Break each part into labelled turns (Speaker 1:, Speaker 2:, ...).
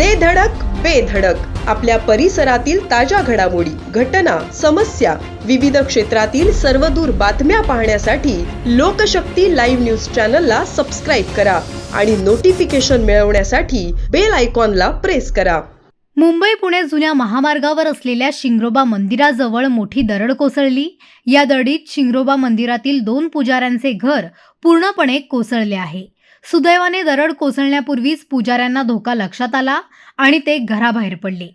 Speaker 1: दे धडक बेधडक आपल्या परिसरातील ताज्या घडामोडी घटना समस्या विविध क्षेत्रातील सर्वदूर बातम्या पाहण्यासाठी लोकशक्ती लाईव्ह न्यूज चॅनलला सबस्क्राईब करा आणि नोटिफिकेशन मिळवण्यासाठी बेल आयकॉनला प्रेस करा.
Speaker 2: मुंबई पुणे जुन्या महामार्गावर असलेल्या शिंगरोबा मंदिराजवळ मोठी दरड कोसळली. या दरडीत शिंगरोबा मंदिरातील दोन पुजाऱ्यांचे घर पूर्णपणे कोसळले आहे. सुदैवाने दरड कोसळण्यापूर्वीच पुजाऱ्यांना धोका लक्षात आला आणि ते घराबाहेर पडले.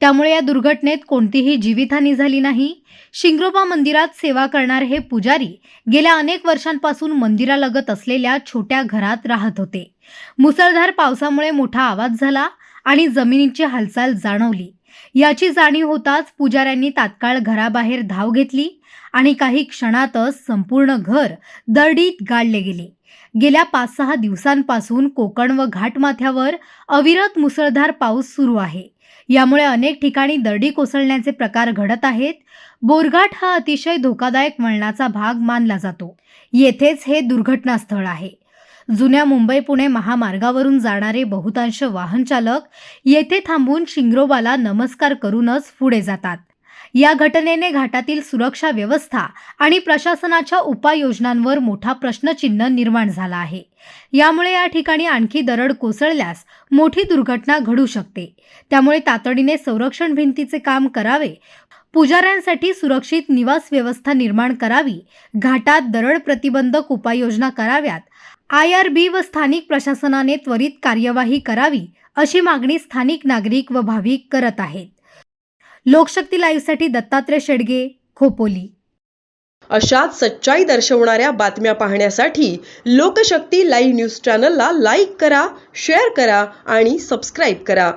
Speaker 2: त्यामुळे या दुर्घटनेत कोणतीही जीवितहानी झाली नाही. शिंगरोबा मंदिरात सेवा करणारे हे पुजारी गेल्या अनेक वर्षांपासून मंदिरालगत असलेल्या छोट्या घरात राहत होते. मुसळधार पावसामुळे मोठा आवाज झाला आणि जमिनीची हालचाल जाणवली. याची जाणीव होताच पुजाऱ्यांनी तात्काळ घराबाहेर धाव घेतली आणि काही क्षणातच संपूर्ण घर दरडीत गाडले गेले. गेल्या पाच सहा दिवसांपासून कोकण व घाटमाथ्यावर अविरत मुसळधार पाऊस सुरू आहे. यामुळे अनेक ठिकाणी दरडी कोसळण्याचे प्रकार घडत आहेत. बोरघाट हा अतिशय धोकादायक वळणाचा भाग मानला जातो. येथेच हे दुर्घटनास्थळ आहे. जुन्या मुंबई पुणे महामार्गावरून जाणारे बहुतांश वाहनचालक येथे थांबून शिंगरोबाला नमस्कार करूनच पुढे जातात. या घटनेने घाटातील सुरक्षा व्यवस्था आणि प्रशासनाच्या उपाययोजनांवर मोठा प्रश्नचिन्ह निर्माण झाला आहे. यामुळे या ठिकाणी आणखी दरड कोसळल्यास मोठी दुर्घटना घडू शकते. त्यामुळे तातडीने संरक्षण भिंतीचे काम करावे पुजाऱ्यांसाठी सुरक्षित निवास व्यवस्था निर्माण करावी घाटात दरड प्रतिबंधक उपाययोजना कराव्यात आय आर बी व स्थानिक प्रशासनाने त्वरित कार्यवाही करावी अशी मागणी स्थानिक नागरिक व भाविक करत आहेत. लोकशक्ती लाईव्हसाठी दत्तात्रय शेडगे खोपोली.
Speaker 1: अशाच सच्चाई दर्शवणाऱ्या बातम्या पाहण्यासाठी लोकशक्ती लाईव्ह न्यूज चॅनलला लाईक करा शेअर करा आणि सबस्क्राईब करा.